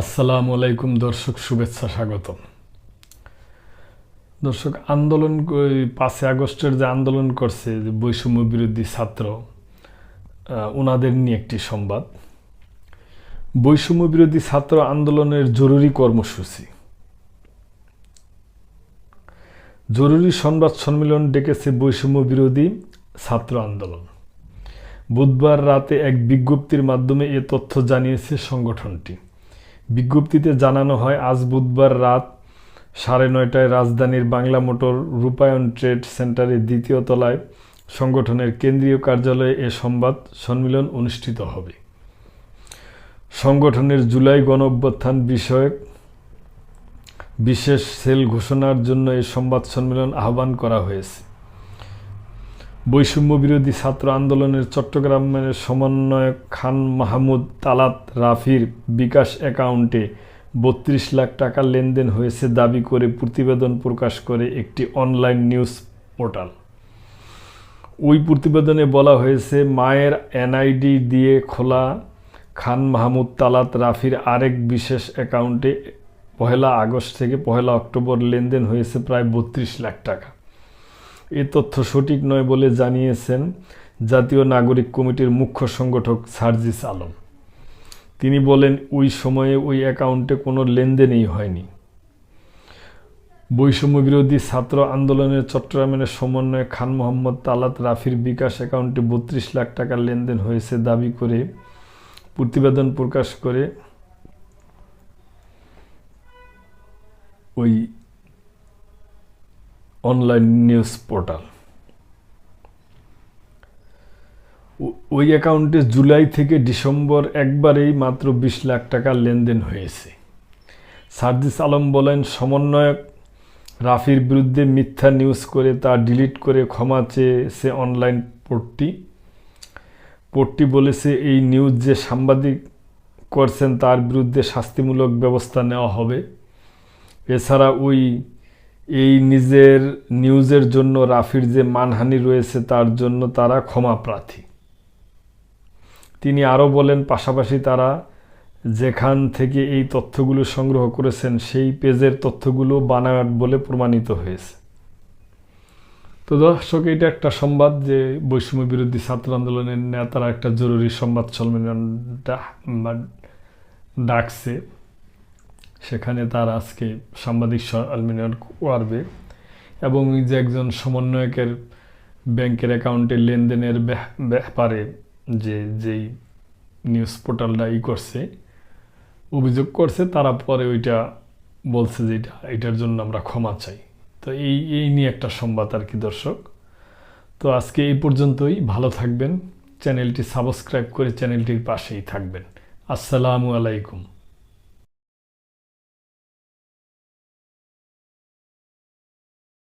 আসসালামু আলাইকুম দর্শক, শুভেচ্ছা, স্বাগতম। দর্শক, আন্দোলন পাঁচই আগস্টের যে আন্দোলন করছে যে বৈষম্য বিরোধী ছাত্র ওনাদের নিয়ে একটি সংবাদ। বৈষম্য বিরোধী ছাত্র আন্দোলনের জরুরি কর্মসূচি। জরুরি সংবাদ সম্মেলন ডেকেছে বৈষম্য বিরোধী ছাত্র আন্দোলন। বুধবার রাতে এক বিজ্ঞপ্তির মাধ্যমে এ তথ্য জানিয়েছে সংগঠনটি। বিজ্ঞপ্তিতে জানানো হয়, আজ বুধবার রাত সাড়ে নয়টায় রাজধানীর বাংলা মোটর রূপায়ণ ট্রেড সেন্টারের দ্বিতীয় তলায় সংগঠনের কেন্দ্রীয় কার্যালয়ে এ সংবাদ সম্মেলন অনুষ্ঠিত হবে। সংগঠনের জুলাই গণ অভ্যুত্থান বিষয়ক বিশেষ সেল ঘোষণার জন্য এই সংবাদ সম্মেলন আহ্বান করা হয়েছে। বৈষম্য বিরোধী ছাত্র আন্দোলনের চট্টগ্রামের সমন্বয়ক খান মাহমুদ তালাত রাফির বিকাশ অ্যাকাউন্টে বত্রিশ লাখ টাকা লেনদেন হয়েছে দাবি করে প্রতিবেদন প্রকাশ করে একটি অনলাইন নিউজ পোর্টাল। ওই প্রতিবেদনে বলা হয়েছে, মায়ের এনআইডি দিয়ে খোলা খান মাহমুদ তালাত রাফির আরেক বিশেষ অ্যাকাউন্টে পহেলা আগস্ট থেকে পহেলা অক্টোবর লেনদেন হয়েছে প্রায় বত্রিশ লাখ টাকা। এ তথ্য সঠিক নয় বলে জানিয়েছেন জাতীয় নাগরিক কমিটির মুখ্য সংগঠক সার্জিস আলম। তিনি বলেন, ওই সময়ে ওই অ্যাকাউন্টে কোনো লেনদেনই হয়নি। বৈষম্য বিরোধী ছাত্র আন্দোলনের চট্টগ্রামের সমন্বয়ে খান মোহাম্মদ তালাত রাফির বিকাশ অ্যাকাউন্টে বত্রিশ লাখ টাকার লেনদেন হয়েছে দাবি করে প্রতিবেদন প্রকাশ করে ওই অনলাইন নিউজ পোর্টাল ওই অ্যাকাউন্টে জুলাই থেকে ডিসেম্বর একবারেই মাত্র বিশ লাখ টাকা লেনদেন হয়েছে। সার্জিস আলম বলেন, সমন্বয়ক রাফির বিরুদ্ধে মিথ্যা নিউজ করে তা ডিলিট করে ক্ষমা চেয়েছে অনলাইন পোর্টটি পোর্টটি বলেছে, এই নিউজ যে সাংবাদিক করছেন তার বিরুদ্ধে শাস্তিমূলক ব্যবস্থা নেওয়া হবে। এছাড়া ওই এই নিজের নিউজের জন্য রাফির যে মানহানি রয়েছে তার জন্য তারা ক্ষমা প্রার্থী। তিনি আরও বলেন, পাশাপাশি তারা যেখান থেকে এই তথ্যগুলো সংগ্রহ করেছেন, সেই পেজের তথ্যগুলো বানায়াট বলে প্রমাণিত হয়েছে। তো দর্শক, এটা একটা সংবাদ যে বৈষম্য বিরোধী ছাত্র আন্দোলনের নেতারা একটা জরুরি সংবাদ সম্মেলন ডাকছে। সেখানে তার আজকে সাংবাদিক সম্মেলন করবে এবং যে একজন সমন্বয়কের ব্যাংকের অ্যাকাউন্টে লেনদেনের ব্যাপারে যে, যেই নিউজ পোর্টালটা ই করছে, অভিযোগ করছে, তারা পরে ওইটা বলছে যে এটা, এটার জন্য আমরা ক্ষমা চাই। তো এই এই নিয়ে একটা সংবাদ আর কি দর্শক। তো আজকে এই পর্যন্তই, ভালো থাকবেন। চ্যানেলটি সাবস্ক্রাইব করে চ্যানেলটির পাশেই থাকবেন। আসসালামু আলাইকুম।